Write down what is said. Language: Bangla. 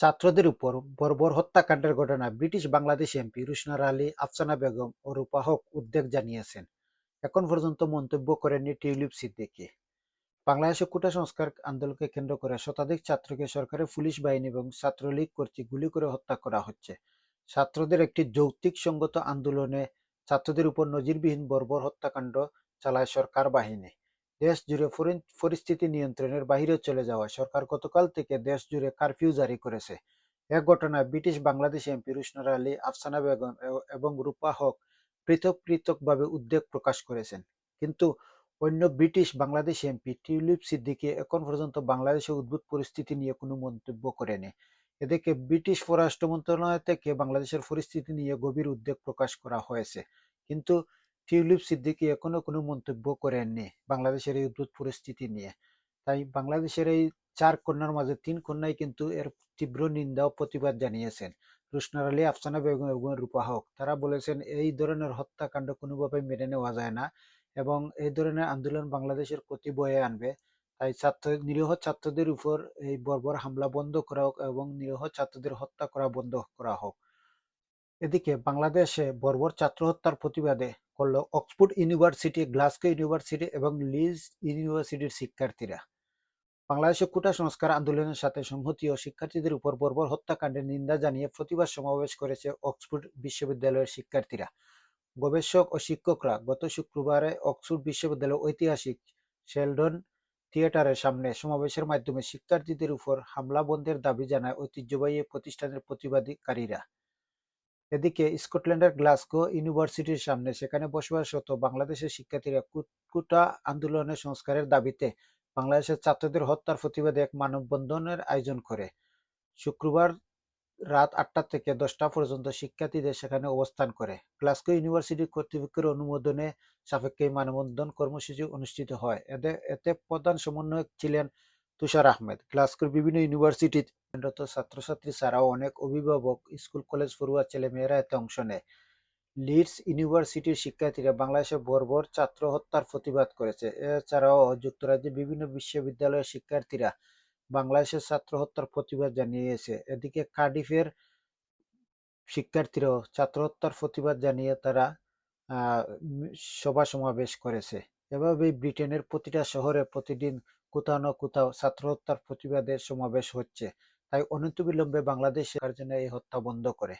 ছাত্রদের উপর বর্বর হত্যাকাণ্ডের ঘটনায় ব্রিটিশ বাংলাদেশ এমপি রুশনার আলী, আফসানা বেগম ও রূপা হক উদ্বেগ জানিয়েছেন। এখন পর্যন্ত মন্তব্য করেননি টিউলিপ সিদ্দিকী। বাংলাদেশে কোটা সংস্কার আন্দোলনকে কেন্দ্র করে শতাধিক ছাত্রকে সরকারি পুলিশ বাহিনী এবং ছাত্রলীগ কর্তৃক গুলি করে হত্যা করা হচ্ছে। ছাত্রদের একটি যৌক্তিক সঙ্গত আন্দোলনে ছাত্রদের উপর নজিরবিহীন বর্বর হত্যাকাণ্ড চালায় সরকার বাহিনী। দেশ জুড়ে পরিস্থিতি নিয়ন্ত্রণের বাইরে চলে যাওয়ায় সরকার গতকাল থেকে দেশ জুড়ে কারফিউ জারি করেছে। এক ঘটনায় ব্রিটিশ বাংলাদেশ এমপি রুশনার আলী, আফসানা বেগম এবং রূপা হক পৃথক পৃথকভাবে উদ্বেগ প্রকাশ করেছেন। কিন্তু অন্য British Bangladesh MP Tulip Siddiq এখন পর্যন্ত বাংলাদেশের উদ্ভুত পরিস্থিতি নিয়ে কোনো মন্তব্য করেনি। এদিকে ব্রিটিশ পররাষ্ট্র মন্ত্রণালয় থেকে বাংলাদেশের পরিস্থিতি নিয়ে গভীর উদ্বেগ প্রকাশ করা হয়েছে। কিন্তু টিউলিপ সিদ্দিকী এখনও কোনো মন্তব্য করেননি বাংলাদেশের এই উদ্ভুত পরিস্থিতি নিয়ে। তাই বাংলাদেশের এই চার কন্যার মাঝে তিন কন্যাই কিন্তু এর তীব্র নিন্দা ও প্রতিবাদ জানিয়েছেন। রুশনার আলী, আফসানা বেগম এবং রূপা হক। তারা বলেছেন এই ধরনের হত্যাকাণ্ড কোনোভাবে মেনে নেওয়া যায় না এবং এই ধরনের আন্দোলন বাংলাদেশের ক্ষতি বয়ে আনবে। তাই ছাত্র নিরীহ ছাত্রদের উপর এই বর্বর হামলা বন্ধ করা হোক এবং নিরীহ ছাত্রদের হত্যা করা বন্ধ করা হোক। এদিকে বাংলাদেশে বর্বর ছাত্র হত্যার প্রতিবাদে করল অক্সফোর্ড ইউনিভার্সিটি, গ্লাসগো ইউনিভার্সিটি এবং লিজ ইউনিভার্সিটির শিক্ষার্থীরা। বাংলাদেশে কোটা সংস্কার আন্দোলনের সাথে সংহতি ও শিক্ষার্থীদের উপর বর্বর হত্যাকাণ্ডের নিন্দা জানিয়ে প্রতিবাদ সমাবেশ করেছে অক্সফোর্ড বিশ্ববিদ্যালয়ের শিক্ষার্থীরা। গবেষক ও শিক্ষকরা গত শুক্রবারে অক্সফোর্ড বিশ্ববিদ্যালয়ের ঐতিহাসিক শেলডন থিয়েটারের সামনে সমাবেশের মাধ্যমে শিক্ষার্থীদের উপর হামলা বন্ধের দাবি জানায় ঐতিহ্যবাহী প্রতিষ্ঠানের প্রতিবাদকারীরা। এদিকে স্কটল্যান্ডের গ্লাসগো ইউনিভার্সিটির সামনে সেখানে বসবাসরত বাংলাদেশের শিক্ষার্থীরা কু- কোটা আন্দোলনের সংস্কারের দাবিতে বাংলাদেশের ছাত্রদের হত্যার প্রতিবাদে এক মানববন্ধনের আয়োজন করে। শুক্রবার রাত আটটা থেকে দশটা পর্যন্ত শিক্ষার্থীদের সেখানে অবস্থান করে। গ্লাসগো ইউনিভার্সিটি কর্তৃপক্ষের অনুমোদনে সাপেক্ষে মানববন্ধন কর্মসূচি অনুষ্ঠিত হয়। এতে প্রধান সমন্বয়ক ছিলেন তুষার আহমেদ। গ্লাসগোর বিভিন্ন ইউনিভার্সিটিতে অধ্যয়নরত ছাত্রছাত্রী ছাড়াও অনেক অভিভাবক, স্কুল কলেজ পড়ুয়া ছেলেমেয়েরা এতে অংশ নেয়। লিডস ইউনিভার্সিটির শিক্ষার্থীরা বাংলাদেশে বর্বর ছাত্র হত্যার প্রতিবাদ করেছে। এছাড়াও যুক্তরাজ্যের বিভিন্ন বিশ্ববিদ্যালয়ের শিক্ষার্থীরা বাংলাদেশের ছাত্র হত্যার প্রতিবাদ জানিয়েছে। এদিকে কার্ডিফের শিক্ষার্থীরাও ছাত্র হত্যার প্রতিবাদ জানিয়ে তারা সভা সমাবেশ করেছে। এভাবেই ব্রিটেনের প্রতিটা শহরে প্রতিদিন কোথাও না কোথাও ছাত্র হত্যার প্রতিবাদে সমাবেশ হচ্ছে। তাই অনতিবিলম্বে বাংলাদেশ সরকার যেন এই হত্যা বন্ধ করে।